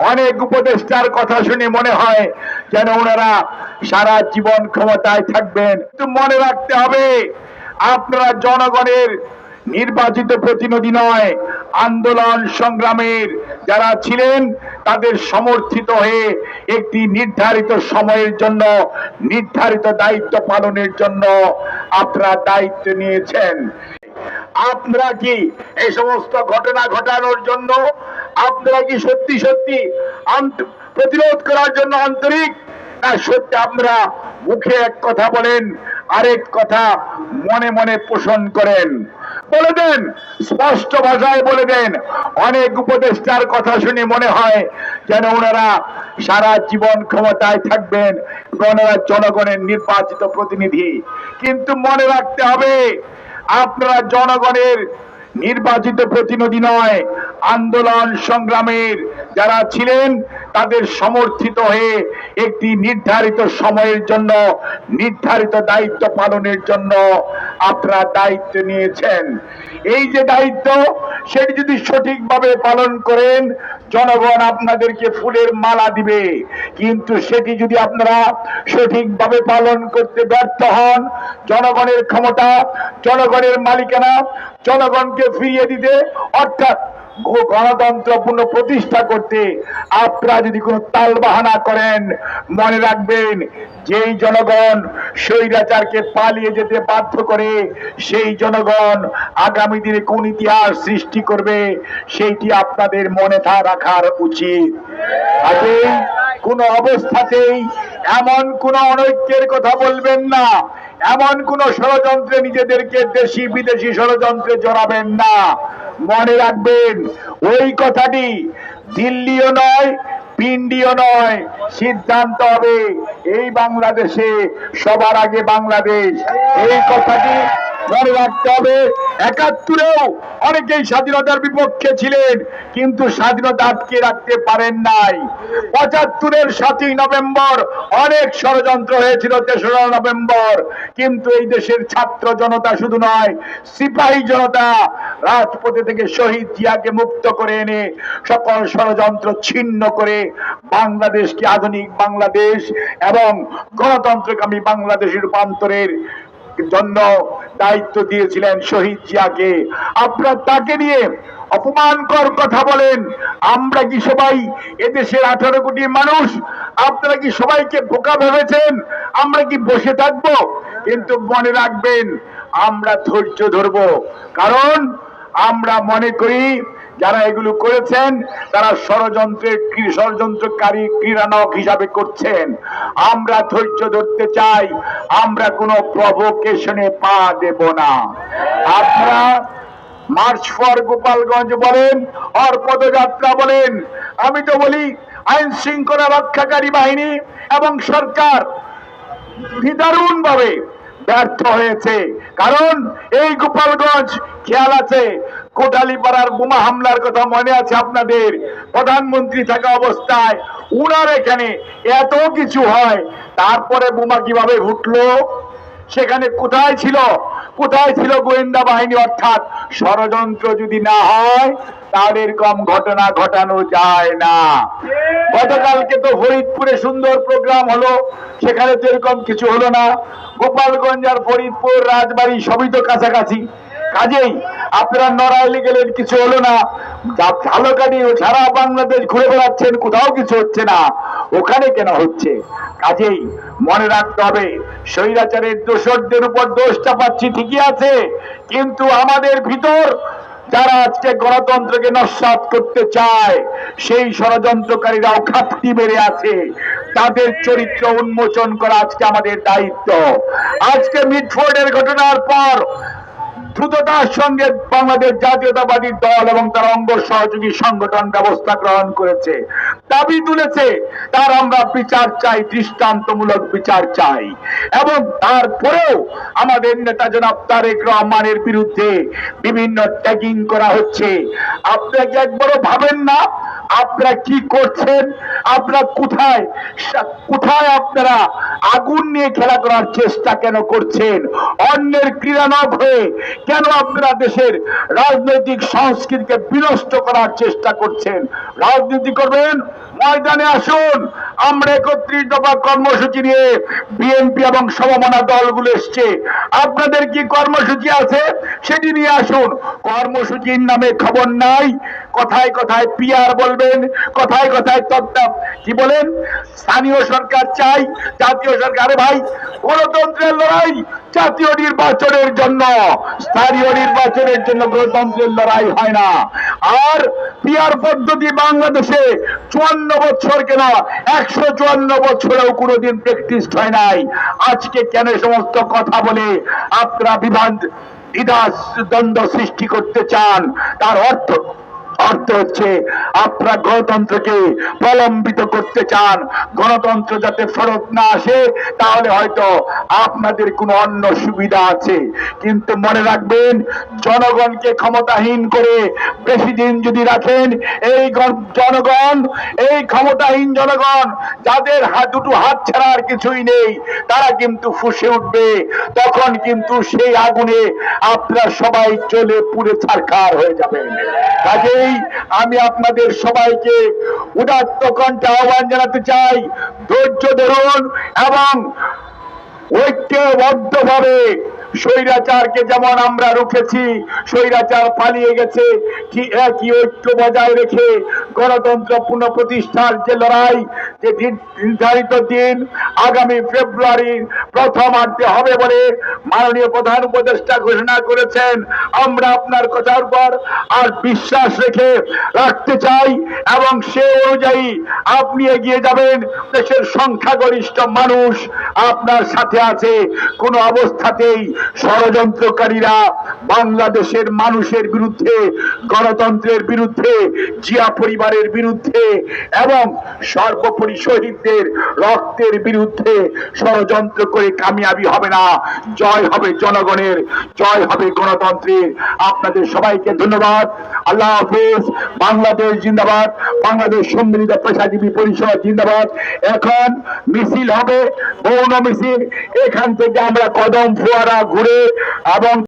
অনেক উপদেষ্টার কথা শুনে মনে হয় যেন ওনারা সারা জীবন ক্ষমতায় থাকবেন। মনে রাখতে হবে, আপনারা জনগণের নির্বাচিত প্রতিনিধি নয়, আন্দোলন সংগ্রামের যারা ছিলেন, তাদের সমর্থিত হয়ে একটি নির্ধারিত সময়ের জন্য, নির্ধারিত দায়িত্ব পালনের জন্য আপনারা দায়িত্ব নিয়েছেন। আপনারা কি এই সমস্ত ঘটনা ঘটানোর জন্য আপনারা কি সত্যি সত্যি প্রতিরোধ করার জন্য আন্তরিক? না সত্যি আপনারা মুখে এক কথা বলেন, আরেক কথা মনে মনে পোষণ করেন। বলে দেন, স্পষ্ট ভাষায় বলে দেন, অনেক উপদেষ্টার কথা শুনে মনে হয় যেন ওনারা সারা জীবন ক্ষমতায় থাকবেন ওনারা জনগণের নির্বাচিত প্রতিনিধি। কিন্তু মনে রাখতে হবে, আপনারা জনগণের নির্বাচিত প্রতিনিধি নয় আন্দোলন সংগ্রামের যারা ছিলেন, তাদের সমর্থিত হয়ে একটি নির্ধারিত সময়ের জন্য, নির্ধারিত দায়িত্ব পালনের জন্য আপনারা দায়িত্ব নিয়েছেন। এই যে দায়িত্ব, সেটি যদি সঠিকভাবে পালন করেন, জনগণ আপনাদেরকে ফুলের মালা দিবে। কিন্তু সেটি যদি আপনারা সঠিকভাবে পালন করতে ব্যর্থ হন, জনগণের ক্ষমতা, জনগণের মালিকানা, জনগণকে ফিরিয়ে দিতে, অর্থাৎ গণতন্ত্র পুনঃ প্রতিষ্ঠা করতে আপনারা যদি কোনো তাল বাহানা করেন, মনে রাখবেন যেই জনগণ স্বৈরাচারকে পালিয়ে যেতে বাধ্য করে, সেই জনগণ আগামী দিনে কোন ইতিহাস সৃষ্টি করবে, সেইটি আপনাদের মনে থা রাখার উচিত। কাজেই কোন অবস্থাতেই এমন কোন অনৈক্যের কথা বলবেন না, এমন কোন ষড়যন্ত্রে নিজেদেরকে দেশি বিদেশি ষড়যন্ত্রে জড়াবেন না। মনে রাখবেন, ওই কথাটি দিল্লিও নয়, পিন্ডিও নয়, সিদ্ধান্ত হবে এই বাংলাদেশে, সবার আগে বাংলাদেশ। এই কথাটি মনে রাখতে হবে। একাত্তরেও অনেকেই স্বাধীনতার বিপক্ষে ছিলেন, কিন্তু স্বাধীনতা আটকে রাখতে পারেন নাই। পঁচাত্তরের সাতই নভেম্বর অনেক ষড়যন্ত্র হয়েছিল তেসরা নভেম্বর, কিন্তু এই দেশের ছাত্র জনতা শুধু নয়, সিপাহী জনতা রাজপথে থেকে শহীদ জিয়াকে মুক্ত করে এনে সকল ষড়যন্ত্র ছিন্ন করে বাংলাদেশকে আধুনিক বাংলাদেশ এবং গণতন্ত্রকামী বাংলাদেশের রূপান্তরের জন্য দায়িত্ব দিয়েছিলেন শহীদ জিয়াকে। আপনার তাকে নিয়ে অপমানকর কথা বলেন। আমরা কি সবাই এদেশের আঠারো কোটি মানুষ? আপনারা কি সবাইকে বোকা ভেবেছেন? আমরা কি বসে থাকব? কিন্তু মনে রাখবেন, আমরা ধৈর্য ধরবো। কারণ আমরা মনে করি যারা এগুলো করেছেন, তারা ষড়যন্ত্রের ক্রী- ষড়যন্ত্রকারী ক্রীড়ানক হিসাবে করছেন। আমরা ধৈর্য ধরতে চাই, আমরা কোনো প্রভোকেশনে পা দেব না। আপনারা মার্চ ফর গোপালগঞ্জ বলেন আর পদযাত্রা বলেন, আমি তো বলি, আইন শৃঙ্খলা রক্ষাকারী বাহিনী এবং সরকার নিদারুণ ভাবে ব্যর্থ হয়েছে। কারণ এই গোপালগঞ্জ খেয়াল আছে কোটালীপাড়ার বোমা হামলার কথা মনে আছে আপনাদের? প্রধানমন্ত্রী থাকা অবস্থায় উনার এখানে এত কিছু হয়, তারপরে বোমা কীভাবে উঠল সেখানে কোথায় ছিল? কোথায় ছিল গোয়েন্দা বাহিনী? অর্থাৎ ষড়যন্ত্র যদি না হয়, তাহলে এরকম ঘটনা ঘটানো যায় না। গতকালকে তো ফরিদপুরে সুন্দর প্রোগ্রাম হলো, সেখানে তো এরকম কিছু হলো না। গোপালগঞ্জ আর ফরিদপুর, রাজবাড়ি সবই তো কাছাকাছি। কাজেই আপনারা নড়াইলে গেলেন, কিছু হলো না। ঝালকাঠি ও সারা বাংলাদেশ ঘুরে বেড়াচ্ছেন, কোথাও কিছু হচ্ছে না। ওখানে কেন হচ্ছে? কাজেই মনে রাখতে হবে, স্বৈরাচারের দোষরদের উপর দোষ চাপাচ্ছি ঠিকই আছে। কিন্তু আমাদের ভিতর যারা আজকে গণতন্ত্রকে নস্বাত করতে চায়, সেই ষড়যন্ত্রকারীরাও খাপটি বেড়ে আছে। তাদের চরিত্র উন্মোচন করা আজকে আমাদের দায়িত্ব। আজকে মিটফোর্ডের ঘটনার পর দ্রুততার সঙ্গে বাংলাদেশ জাতীয়তাবাদী দল এবং তার অঙ্গ সহযোগী সংগঠন ব্যবস্থা গ্রহণ করেছে, দাবি তুলেছে, তার আমরা বিচার চাই, দৃষ্টান্তমূলক বিচার চাই। এবং তারপরেও আমাদের নেতা জনাব তারেক রহমানের বিরুদ্ধে বিভিন্ন ট্যাগিং করা হচ্ছে। আপনাকে একবারও ভাবেন না আপনারা কি করছেন? আপনারা কোথায়? কোথায় আপনারা আগুন নিয়ে খেলা করার চেষ্টা কেন করছেন? অন্যের ক্রীড়ানক হয়ে কেন আপনারা দেশের রাজনৈতিক সংস্কৃতিকে বিনষ্ট করার চেষ্টা করছেন? রাজনীতি করবেন? ময়দানে আসুন। আমরা একত্রিশ দফা কর্মসূচি নিয়ে বিএনপি এবং সমমনা দলগুলো এসছে। আপনাদের কি কর্মসূচি আছে? সেটি নিয়ে আসুন। কর্মসূচির নামে খবর নাই। কথায় কথায় পিআর বলবেন, কথায় কথায় তত্ত্ব কি বলেন? স্থানীয় সরকার চাই, জাতীয় সরকারে। ভাই, গণতন্ত্রের লড়াই জাতীয় নির্বাচনের জন্য, স্থানীয় নির্বাচনের জন্য গণতন্ত্রের লড়াই হয় না। আর পিয়ার পদ্ধতি বাংলাদেশে চুয়ান্ন বছর কেন, একশো চুয়ান্ন বছরেও কোনোদিন প্র্যাকটিস হয় নাই। আজকে কেন সমস্ত কথা বলে আপনারা বিভাগ দ্বিধা দ্বন্দ্ব সৃষ্টি করতে চান? তার অর্থ অর্থ হচ্ছে আপনারা গণতন্ত্রকে প্রলম্বিত করতে চান। গণতন্ত্র যাতে ফেরত না আসে, তাহলে হয়তো আপনাদের কোনো অন্য সুবিধা আছে। কিন্তু মনে রাখবেন, জনগণকে ক্ষমতাহীন করে বেশি দিন যদি রাখেন, এই জনগণ, এই ক্ষমতাহীন জনগণ, যাদের হাত দুটো হাত ছাড়া আর কিছুই নেই, তারা কিন্তু ফুসে উঠবে। তখন কিন্তু সেই আগুনে আপনারা সবাই চলে পুড়ে ছারখার হয়ে যাবেন। কাজেই আমি আপনাদের সবাইকে উদাত্ত কণ্ঠে আহ্বান জানাতে চাই, ধৈর্য ধরুন এবং ঐক্যবদ্ধভাবে স্বৈরাচারকে যেমন আমরা রুখেছি, স্বৈরাচার পালিয়ে গেছে কি একই ঐক্য বজায় রেখে গণতন্ত্র পুনঃপ্রতিষ্ঠার যে লড়াই যে নির্ধারিত দিন আগামী ফেব্রুয়ারির প্রথমার্ধে হবে বলে মাননীয় প্রধান উপদেষ্টা ঘোষণা করেছেন। আমরা আপনার কথার উপর আর বিশ্বাস রেখে রাখতে চাই এবং সে অনুযায়ী আপনি এগিয়ে যাবেন। দেশের সংখ্যাগরিষ্ঠ মানুষ আপনার সাথে আছে। কোন অবস্থাতেই ষড়যন্ত্রকারীরা বাংলাদেশের মানুষের বিরুদ্ধে, গণতন্ত্রের বিরুদ্ধে, জিয়া পরিবারের বিরুদ্ধে এবং সর্বোপরি শহীদদের রক্তের বিরুদ্ধে ষড়যন্ত্র করে কামিয়াবি হবে না। জয় হবে জনগণের, জয় হবে গণতন্ত্রের। আপনাদের সবাইকে ধন্যবাদ। আল্লাহ হাফিজ। বাংলাদেশ জিন্দাবাদ। বাংলাদেশ সম্মিলিত পেশাজীবী পরিষদ জিন্দাবাদ। এখন মিছিল হবে বৌন মিছিল। এখান থেকে আমরা কদম, ফোয়ারা ঘুরে এবং